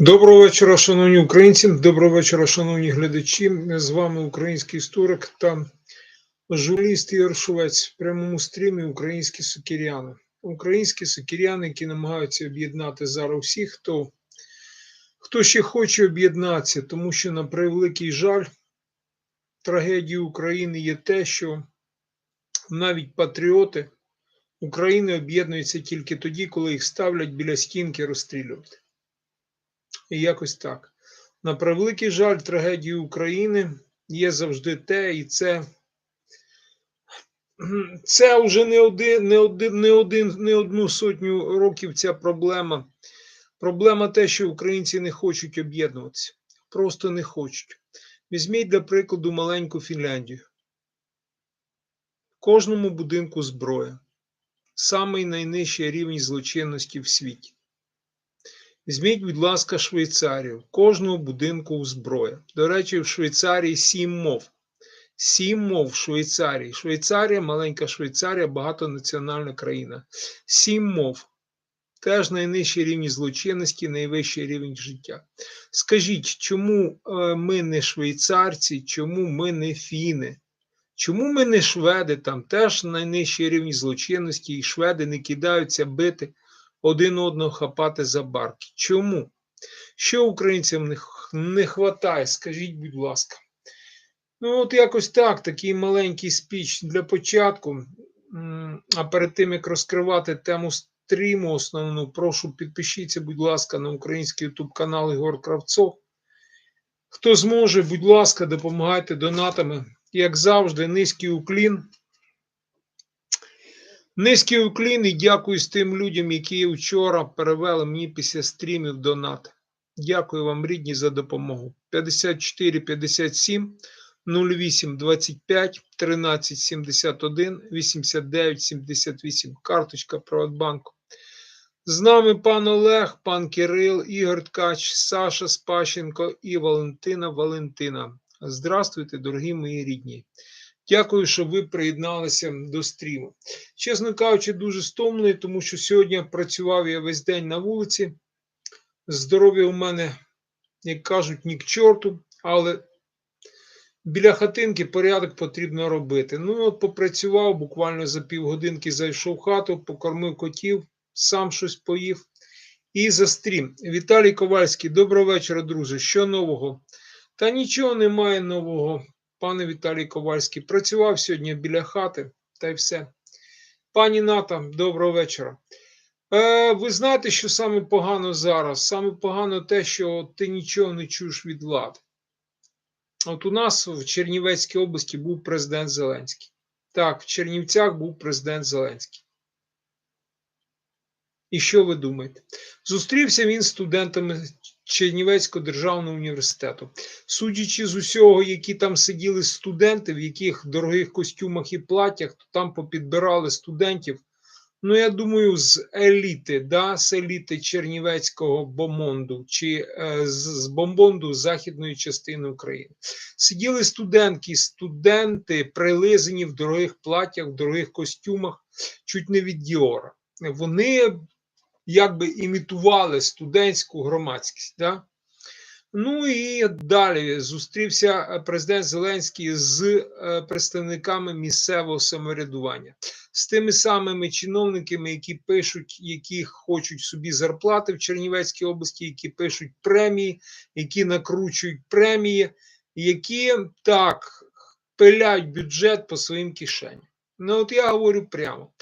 Доброго вечора, шановні українці. Доброго вечора, шановні глядачі. З вами український історик та журналіст Ігор в прямому стрімі Українські сокіряни. Українські сокіряни, які намагаються об'єднати зараз всіх, хто, хто ще хоче об'єднатися, тому що, на превеликий жаль, трагедією України є те, що навіть патріоти України об'єднуються тільки тоді, коли їх ставлять біля стінки розстрілювати. І якось так. На превеликий жаль, трагедії України є завжди те, і це це вже не один, не один, не один, не одну сотню років ця проблема. Проблема те, що українці не хочуть об'єднуватися. Просто не хочуть. Візьміть, для прикладу, маленьку Фінляндію. В кожному будинку зброя. Самий найнижчий рівень злочинності в світі. Візьміть, будь ласка, Швейцарію. Кожного будинку зброя. До речі, в Швейцарії сім мов. Сім мов в Швейцарії. Швейцарія, маленька Швейцарія, багатонаціональна країна. Сім мов. Теж найнижчий рівень злочинності, найвищий рівень життя. Скажіть, чому е, ми не швейцарці, чому ми не фіни? Чому ми не шведи? Там теж найнижчий рівень злочинності, і шведи не кидаються бити один одного хапати за барки. Чому? Що українцям не, хватає? Скажіть, будь ласка. Ну, от якось так, такий маленький спіч для початку. А перед тим, як розкривати тему стріму основну, прошу підпишіться, будь ласка, на український YouTube канал Ігор Кравцов. Хто зможе, будь ласка, допомагайте донатами. Як завжди, низький уклін. Низький уклін і дякую з тим людям, які вчора перевели мені після стрімів донат. Дякую вам, рідні, за допомогу. 54 57 08 25 13 71 89 78. Карточка Приватбанку. З нами пан Олег, пан Кирил, Ігор Ткач, Саша Спащенко і Валентина Валентина. Здравствуйте, дорогі мої рідні. Дякую, що ви приєдналися до стріму. Чесно кажучи, дуже стомлений, тому що сьогодні працював я весь день на вулиці. Здоров'я у мене, як кажуть, ні к чорту, але біля хатинки порядок потрібно робити. Ну, от попрацював, буквально за півгодинки зайшов в хату, покормив котів, сам щось поїв. І за стрім. Віталій Ковальський, доброго вечора, друже. Що нового? Та нічого немає нового пане Віталій Ковальський. Працював сьогодні біля хати та й все. Пані Ната, доброго вечора. Е, Ви знаєте, що саме погано зараз? Саме погано те, що ти нічого не чуєш від влади. От у нас в Чернівецькій області був президент Зеленський. Так, в Чернівцях був президент Зеленський. І що ви думаєте? Зустрівся він з студентами Чернівецького державного університету. Судячи з усього, які там сиділи студенти, в яких дорогих костюмах і платтях, то там попідбирали студентів. Ну, я думаю, з еліти, да, з еліти Чернівецького бомонду чи е, з, з бомбонду західної частини України. Сиділи студентки, студенти, прилизані в дорогих платтях, в дорогих костюмах, чуть не від Діора. Вони якби імітували студентську громадськість. Да? Ну і далі зустрівся президент Зеленський з е, представниками місцевого самоврядування, з тими самими чиновниками, які пишуть, які хочуть собі зарплати в Чернівецькій області, які пишуть премії, які накручують премії, які так пиляють бюджет по своїм кишеням. Ну, от я говорю прямо.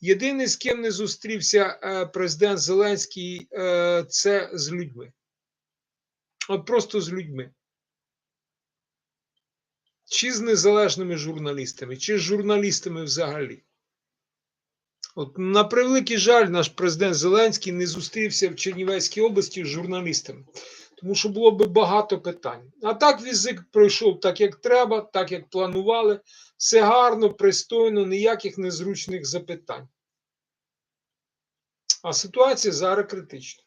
Єдиний, з ким не зустрівся е, президент Зеленський, е, це з людьми. От просто з людьми. Чи з незалежними журналістами, чи з журналістами взагалі. От, На превеликий жаль, наш президент Зеленський не зустрівся в Чернівецькій області з журналістами, тому що було би багато питань. А так візик пройшов так, як треба, так як планували. Все гарно, пристойно, ніяких незручних запитань. А ситуація зараз критична.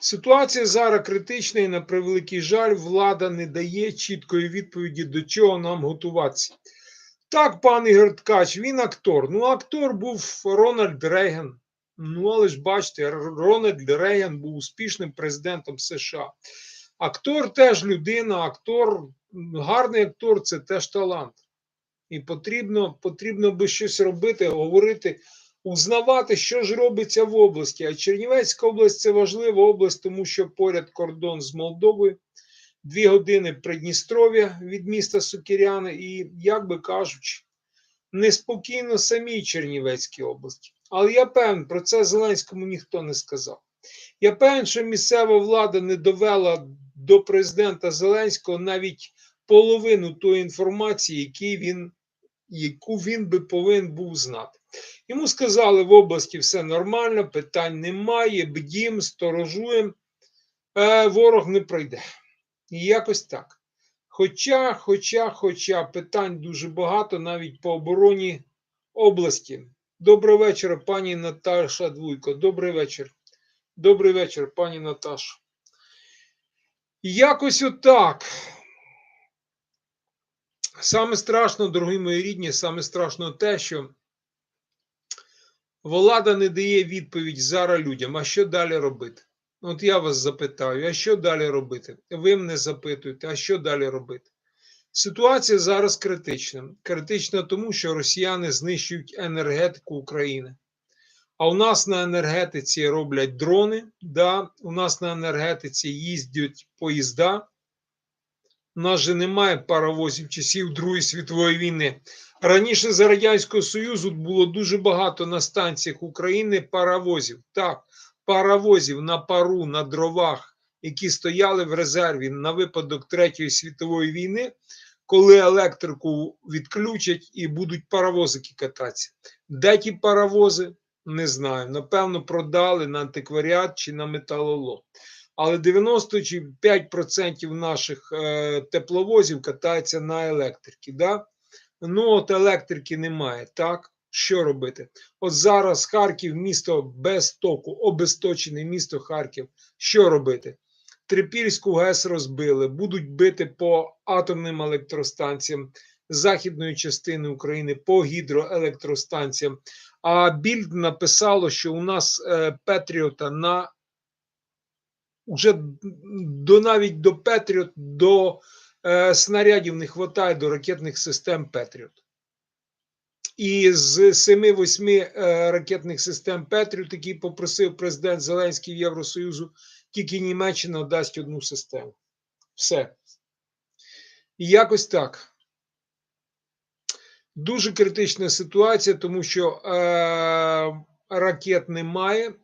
Ситуація зараз критична і на превеликий жаль, влада не дає чіткої відповіді, до чого нам готуватися. Так, пан Ігор Ткач, він актор. Ну, актор був Рональд Рейган. Ну, але ж бачите, Рональд Рейган був успішним президентом США. Актор теж людина, актор, гарний актор це теж талант. І потрібно, потрібно би щось робити, говорити, узнавати, що ж робиться в області. А Чернівецька область це важлива область, тому що поряд кордон з Молдовою, дві години Придністров'я від міста Сокіряни, і, як би кажучи, неспокійно самій Чернівецькій області. Але я певен, про це Зеленському ніхто не сказав. Я певен, що місцева влада не довела до президента Зеленського навіть половину тої інформації, які він, яку він би повинен був знати. Йому сказали, в області все нормально, питань немає, бдім, сторожуємо, е, ворог не пройде. І якось так. Хоча, хоча, хоча питань дуже багато навіть по обороні області. Добрий вечір, пані Наташа Двуйко. Добрий вечір. Добрий вечір, пані Наташа. Якось отак. Саме страшно, дорогі мої рідні, саме страшно те, що влада не дає відповідь зараз людям. А що далі робити? От я вас запитаю, а що далі робити? Ви мене запитуєте, а що далі робити? Ситуація зараз критична. Критична тому, що росіяни знищують енергетику України. А у нас на енергетиці роблять дрони, да, у нас на енергетиці їздять поїзда. У нас же немає паровозів часів Другої світової війни. Раніше за Радянського Союзу було дуже багато на станціях України паровозів. Так, паровозів на пару, на дровах, які стояли в резерві на випадок Третьої світової війни, коли електрику відключать і будуть паровозики кататися. Де ті паровози? Не знаю. Напевно, продали на антикваріат чи на металолом. Але 95% наших е, тепловозів катаються на електриці. Да? Ну, от електрики немає, так? Що робити? От зараз Харків, місто без току, обесточене місто Харків. Що робити? Трипільську ГЕС розбили, будуть бити по атомним електростанціям західної частини України, по гідроелектростанціям. А Більд написало, що у нас е, Петріота на вже до навіть до Петріот, до е, снарядів не вистачає до ракетних систем Петріот. І з 7-8 е, ракетних систем Петріот, які попросив президент Зеленський Євросоюзу, тільки Німеччина дасть одну систему. Все. І якось так. Дуже критична ситуація, тому що е, ракет немає,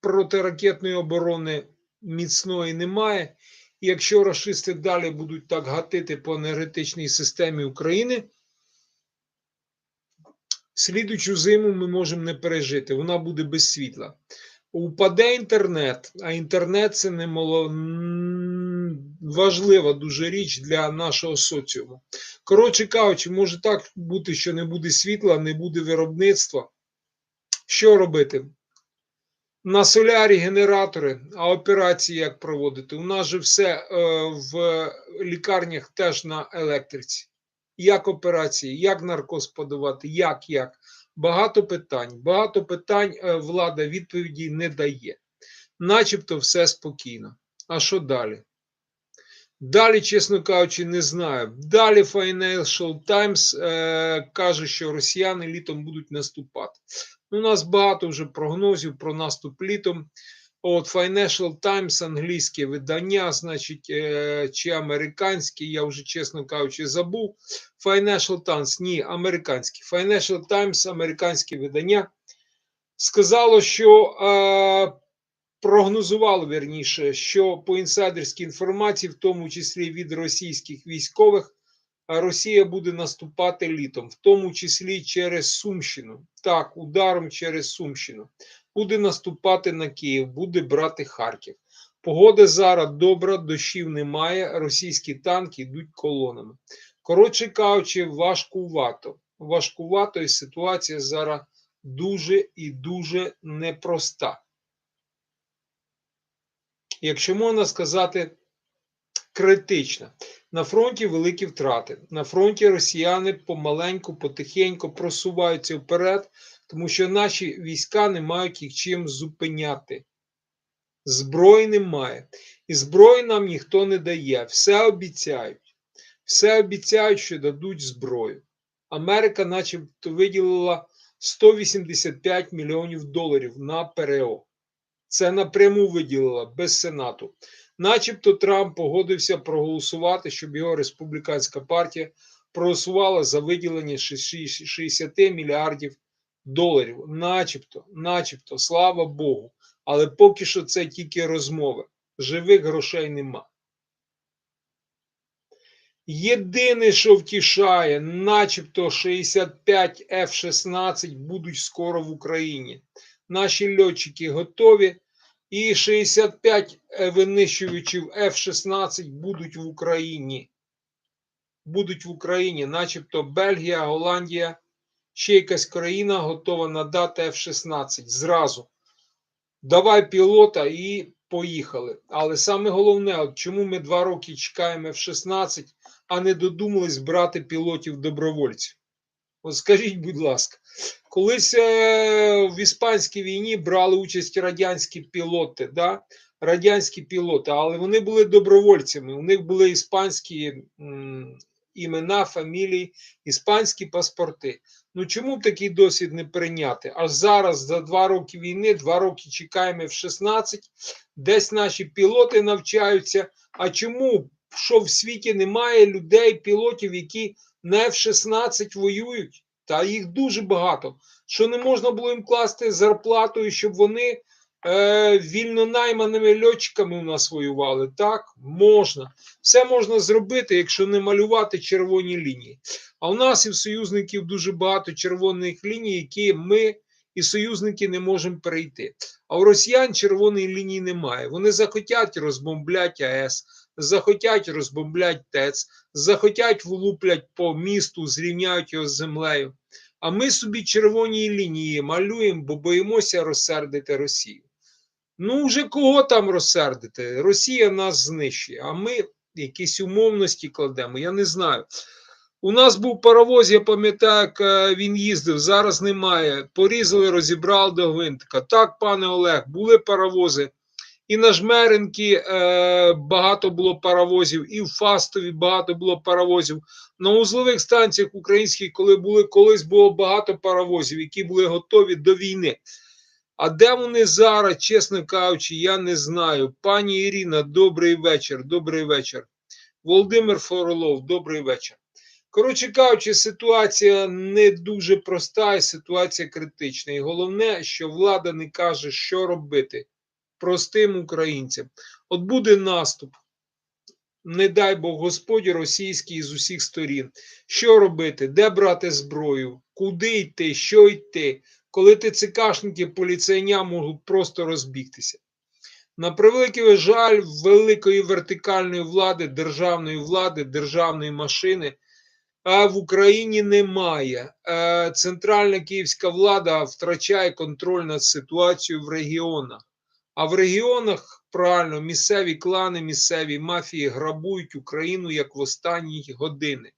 протиракетної оборони міцної немає. І якщо расисти далі будуть так гатити по енергетичній системі України, слідучу зиму ми можемо не пережити, вона буде без світла. Упаде інтернет, а інтернет це немало важлива дуже річ для нашого соціуму. Коротше кажучи, може так бути, що не буде світла, не буде виробництва. Що робити? На солярі генератори, а операції як проводити? У нас же все е, в лікарнях теж на електриці. Як операції, як наркоз подавати, як, як. Багато питань. Багато питань е, влада відповіді не дає. Начебто все спокійно. А що далі? Далі, чесно кажучи, не знаю. Далі Financial Times е, каже, що росіяни літом будуть наступати. У нас багато вже прогнозів про наступ літом. От Financial Times, англійське видання, значить, е, чи американське, я вже, чесно кажучи, забув. Financial Times, ні, американське. Financial Times, американське видання, сказало, що е, прогнозувало верніше, що по інсайдерській інформації, в тому числі від російських військових, Росія буде наступати літом, в тому числі через Сумщину. Так, ударом через Сумщину. Буде наступати на Київ, буде брати Харків. Погода зараз добра, дощів немає. Російські танки йдуть колонами. Коротше кажучи, важкувато. Важкувато і ситуація зараз дуже і дуже непроста. Якщо можна сказати, критична. На фронті великі втрати. На фронті росіяни помаленьку, потихеньку просуваються вперед, тому що наші війська не мають їх чим зупиняти. Зброї немає. І зброї нам ніхто не дає. Все обіцяють. Все обіцяють, що дадуть зброю. Америка, начебто, виділила 185 мільйонів доларів на ПРО. Це напряму виділила без Сенату. Начебто Трамп погодився проголосувати, щоб його республіканська партія проголосувала за виділення 60 мільярдів доларів. Начебто, начебто, слава Богу. Але поки що це тільки розмови. Живих грошей нема. Єдине, що втішає, начебто 65 F-16 будуть скоро в Україні. Наші льотчики готові, і 65 винищувачів F-16 будуть в Україні. Будуть в Україні, начебто Бельгія, Голландія, ще якась країна готова надати F-16 зразу. Давай пілота і поїхали. Але саме головне, от чому ми два роки чекаємо F-16, а не додумались брати пілотів добровольців. От скажіть, будь ласка, колись е, в іспанській війні брали участь радянські пілоти, да? радянські пілоти, але вони були добровольцями. У них були іспанські імена, фамілії, іспанські паспорти. Ну чому б такий досвід не прийняти? Аж зараз, за два роки війни, два роки чекаємо в 16, десь наші пілоти навчаються. А чому? Що в світі немає людей, пілотів, які на F-16 воюють? Та їх дуже багато. Що не можна було їм класти зарплатою, щоб вони е, вільно найманими льотчиками у нас воювали? Так, можна. Все можна зробити, якщо не малювати червоні лінії. А у нас і в союзників дуже багато червоних ліній, які ми і союзники не можемо перейти. А у росіян червоної лінії немає. Вони захотять розбомблять АЕС, захотять розбомблять ТЕЦ, захотять влуплять по місту, зрівняють його з землею. А ми собі червоні лінії малюємо, бо боїмося розсердити Росію. Ну, вже кого там розсердити? Росія нас знищує, а ми якісь умовності кладемо. Я не знаю. У нас був паровоз, я пам'ятаю, як е, він їздив, зараз немає. Порізали, розібрали до гвинтика. Так, пане Олег, були паровози. І на Жмеринки е, багато було паровозів, і в Фастові багато було паровозів. На узлових станціях українських, коли були колись було багато паровозів, які були готові до війни. А де вони зараз, чесно кажучи, я не знаю. Пані Ірина, добрий вечір. Добрий вечір. Володимир Фролов, добрий вечір. Коротше кажучи, ситуація не дуже проста і ситуація критична. І головне, що влада не каже, що робити простим українцям. От буде наступ, не дай Бог Господь російський з усіх сторін. Що робити? Де брати зброю? Куди йти? Що йти? Коли ТЦКшники, поліцейня можуть просто розбігтися. На превеликий жаль, великої вертикальної влади, державної влади, державної машини в Україні немає. Е, Центральна київська влада втрачає контроль над ситуацією в регіонах. А в регіонах правильно місцеві клани, місцеві мафії грабують Україну як в останні години.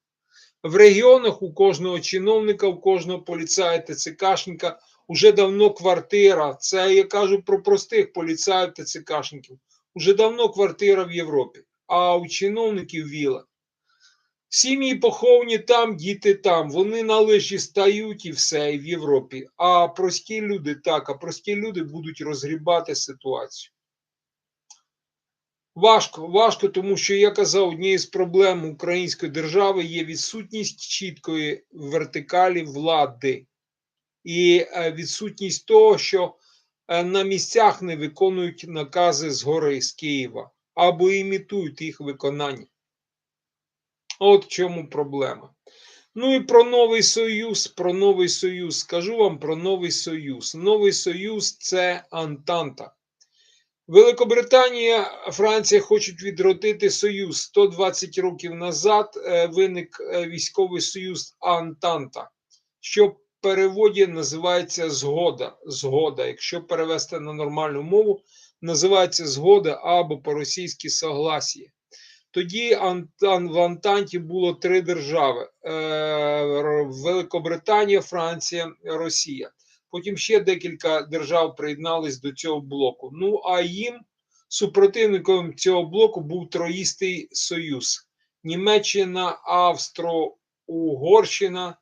В регіонах у кожного чиновника, у кожного поліцая ТЦКшника вже давно квартира. Це я кажу про простих поліцаїв ТЦКшників. Уже давно квартира в Європі, а у чиновників віла. Сім'ї поховані там, діти там. Вони на лижі стають і все і в Європі. А прості люди так, а прості люди будуть розгрібати ситуацію. Важко, важко, тому що я казав, однією з проблем української держави є відсутність чіткої вертикалі влади і е, відсутність того, що е, на місцях не виконують накази згори з Києва або імітують їх виконання. От в чому проблема. Ну і про новий союз. Про новий союз. Скажу вам про новий союз. Новий союз це Антанта. Великобританія, Франція хочуть відродити союз. 120 років назад е, виник е, військовий союз Антанта, що в переводі називається згода. Згода. Якщо перевести на нормальну мову, називається згода або по-російськи согласія. Тоді в Антанті було три держави: е, Великобританія, Франція, Росія. Потім ще декілька держав приєднались до цього блоку. Ну а їм супротивником цього блоку був Троїстий Союз: Німеччина, Австро-Угорщина.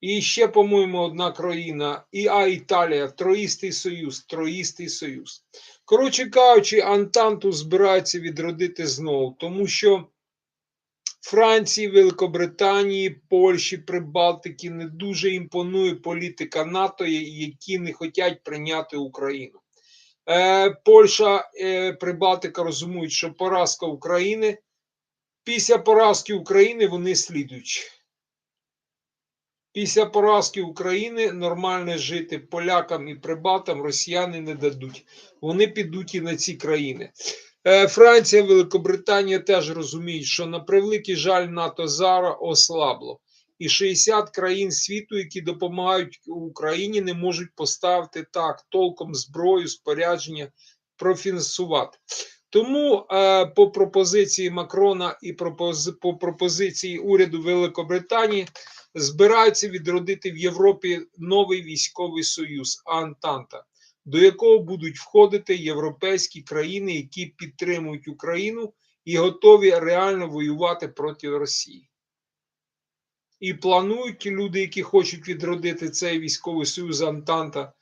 І ще, по-моєму, одна країна, і а Італія, Троїстий Союз, Троїстий Союз. Коротше кажучи, Антанту збираються відродити знову, тому що Франції, Великобританії, Польщі, Прибалтики не дуже імпонує політика НАТО, які не хочуть прийняти Україну. Е, Польща, е, Прибалтика розуміють, що поразка України. Після поразки України вони слідуючі. Після поразки України нормально жити полякам і прибалтам росіяни не дадуть. Вони підуть і на ці країни. Е, Франція, Великобританія теж розуміють, що на превеликий жаль НАТО зараз ослабло. І 60 країн світу, які допомагають Україні, не можуть поставити так толком зброю, спорядження, профінансувати. Тому е, по пропозиції Макрона і пропози, по пропозиції уряду Великобританії збираються відродити в Європі новий військовий союз Антанта, до якого будуть входити європейські країни, які підтримують Україну і готові реально воювати проти Росії. І планують люди, які хочуть відродити цей військовий союз Антанта,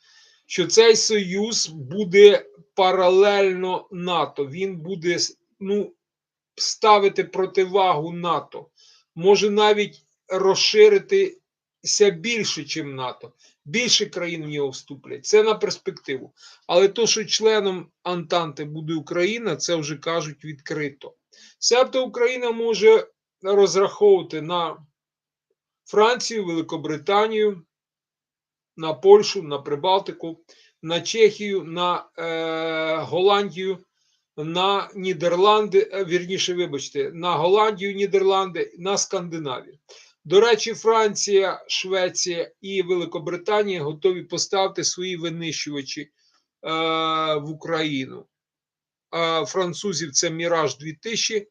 що цей союз буде паралельно НАТО. Він буде ну, ставити противагу НАТО. Може навіть розширитися більше, ніж НАТО. Більше країн в нього вступлять. Це на перспективу. Але то, що членом Антанти буде Україна, це вже кажуть відкрито. Себто Україна може розраховувати на Францію, Великобританію, на Польщу, на Прибалтику, на Чехію, на е, Голландію, на Нідерланди, е, вірніше, вибачте, на Голландію, Нідерланди, на Скандинавію. До речі, Франція, Швеція і Великобританія готові поставити свої винищувачі е, в Україну. Е, французів це Міраж 2000,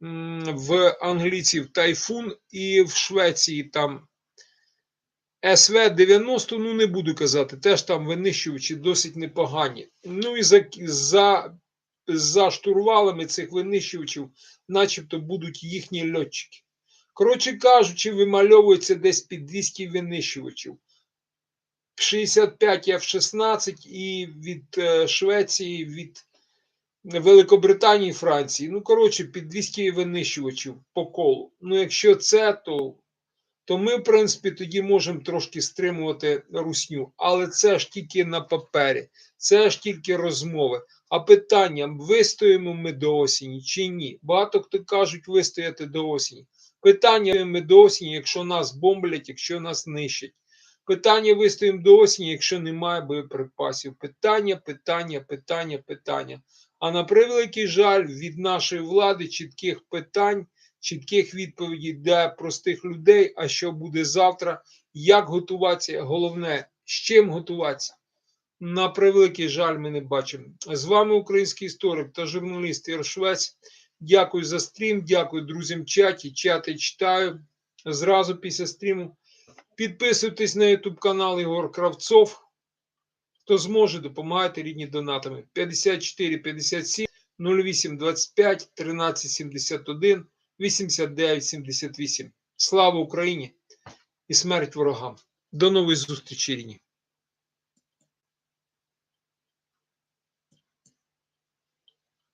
в англійців Тайфун і в Швеції там СВ-90, ну не буду казати, теж там винищувачі досить непогані. Ну і за за, за штурвалами цих винищувачів, начебто, будуть їхні льотчики. Коротше кажучи, вимальовується десь під 200 винищувачів. 65 F-16 і від е, Швеції, від Великобританії, Франції. Ну, коротше, під 200 винищувачів по колу. Ну, якщо це, то то ми, в принципі, тоді можемо трошки стримувати русню. Але це ж тільки на папері, це ж тільки розмови. А питання: вистоїмо ми до осені чи ні? Багато хто кажуть, вистояти до осені. Питання ми до осені, якщо нас бомблять, якщо нас нищать. Питання вистоїмо до осені, якщо немає боєприпасів. Питання, питання, питання, питання. А на превеликий жаль, від нашої влади чітких питань, чітких відповідей для простих людей. А що буде завтра, як готуватися? Головне, з чим готуватися. На превеликий жаль, ми не бачимо. З вами український історик та журналіст Ір Швець. Дякую за стрім, дякую друзям в чаті. Чати читаю зразу після стріму. Підписуйтесь на YouTube канал Ігор Кравцов. Хто зможе, допомагайте рідні донатами. 54 57 08 25 13 71 89 78. Слава Україні і смерть ворогам. До нової зустрічі рідні.